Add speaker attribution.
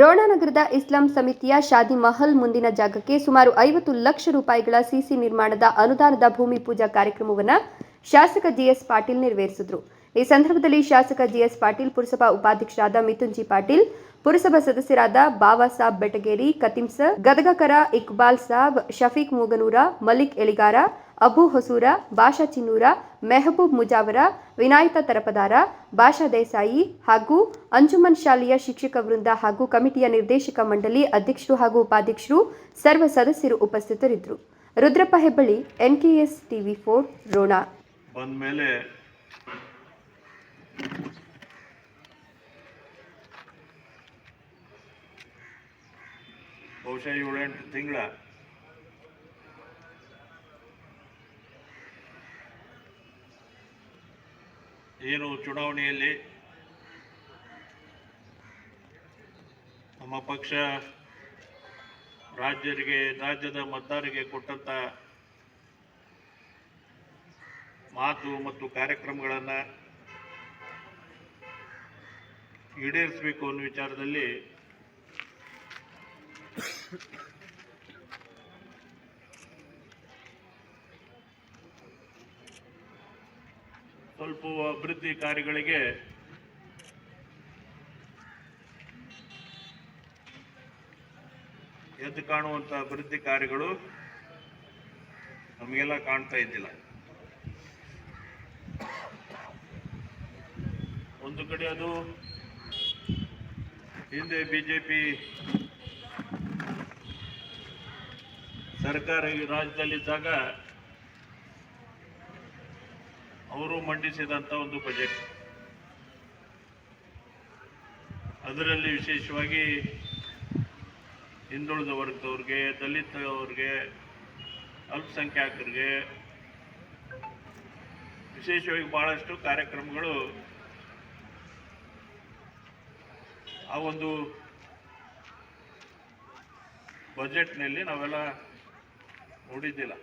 Speaker 1: ರೋಣನಗರದ ಇಸ್ಲಾಂ ಸಮಿತಿಯ ಶಾದಿ ಮಹಲ್ ಮುಂದಿನ ಜಾಗಕ್ಕೆ ಸುಮಾರು ಐವತ್ತು ಲಕ್ಷ ರೂಪಾಯಿಗಳ ಸಿಸಿ ನಿರ್ಮಾಣದ ಅನುದಾನದ ಭೂಮಿ ಪೂಜಾ ಕಾರ್ಯಕ್ರಮವನ್ನು ಶಾಸಕ ಜಿಎಸ್ ಪಾಟೀಲ್ ನೆರವೇರಿಸಿದರು. ಈ ಸಂದರ್ಭದಲ್ಲಿ ಶಾಸಕ ಜಿಎಸ್ ಪಾಟೀಲ್, ಪುರಸಭಾ ಉಪಾಧ್ಯಕ್ಷರಾದ ಮಿಥುನ್ ಜಿ ಪಾಟೀಲ್, ಪುರಸಭಾ ಸದಸ್ಯರಾದ ಬಾಬಾ ಸಾಬ್ ಬೆಟಗೇರಿ ಕತಿಮ್ಸ ಸರ್, ಗದಗಕರ ಇಕ್ಬಾಲ್ ಸಾಬ್ ಶಫೀಕ್ ಮೂಗನೂರ ಮಲಿಕ್ ಎಲಿಗಾರ ಅಬು ಹೊಸೂರ, ಬಾಷಾ ಚಿನ್ನೂರ, ಮೆಹಬೂಬ್ ಮುಜಾವರ, ವಿನಾಯಿತ ತರಪದಾರ, ಬಾಷಾ ದೇಸಾಯಿ ಹಾಗೂ ಅಂಜುಮನ್ ಶಾಲೆಯ ಶಿಕ್ಷಕ ವೃಂದ ಹಾಗೂ ಕಮಿಟಿಯ ನಿರ್ದೇಶಕ ಮಂಡಳಿ ಅಧ್ಯಕ್ಷರು ಹಾಗೂ ಉಪಾಧ್ಯಕ್ಷರು, ಸರ್ವ ಸದಸ್ಯರು ಉಪಸ್ಥಿತರಿದ್ದರು. Rudrappa Hebballi S TV four, Ron.
Speaker 2: ಬಹುಶಃ ಏಳೆಂಟು ತಿಂಗಳ ಏನು ಚುನಾವಣೆಯಲ್ಲಿ ನಮ್ಮ ಪಕ್ಷ ರಾಜ್ಯರಿಗೆ ರಾಜ್ಯದ ಮತದಾರರಿಗೆ ಕೊಟ್ಟಂತ ಮಾತು ಮತ್ತು ಕಾರ್ಯಕ್ರಮಗಳನ್ನು ಈಡೇರಿಸಬೇಕು ಅನ್ನೋ ವಿಚಾರದಲ್ಲಿ ಸ್ವಲ್ಪ ಅಭಿವೃದ್ಧಿ ಕಾರ್ಯಗಳಿಗೆ ಎದ್ದು ಕಾಣುವಂತ ಅಭಿವೃದ್ಧಿ ಕಾರ್ಯಗಳು ನಮಗೆಲ್ಲ ಕಾಣ್ತಾ ಇದ್ದಿಲ್ಲ. ಒಂದು ಕಡೆ ಅದು ಹಿಂದೆ ಬಿಜೆಪಿ ಸರ್ಕಾರ ಈ ರಾಜ್ಯದಲ್ಲಿದ್ದಾಗ ಅವರು ಮಂಡಿಸಿದಂಥ ಒಂದು ಬಜೆಟ್ ಅದರಲ್ಲಿ ವಿಶೇಷವಾಗಿ ಹಿಂದುಳಿದ ವರ್ಗದವ್ರಿಗೆ ದಲಿತವ್ರಿಗೆ ಅಲ್ಪಸಂಖ್ಯಾತರಿಗೆ ವಿಶೇಷವಾಗಿ ಬಹಳಷ್ಟು ಕಾರ್ಯಕ್ರಮಗಳು ಆ ಒಂದು ಬಜೆಟ್ನಲ್ಲಿ ನಾವೆಲ್ಲ ನೋಡಿದ್ದಿಲ್ಲ.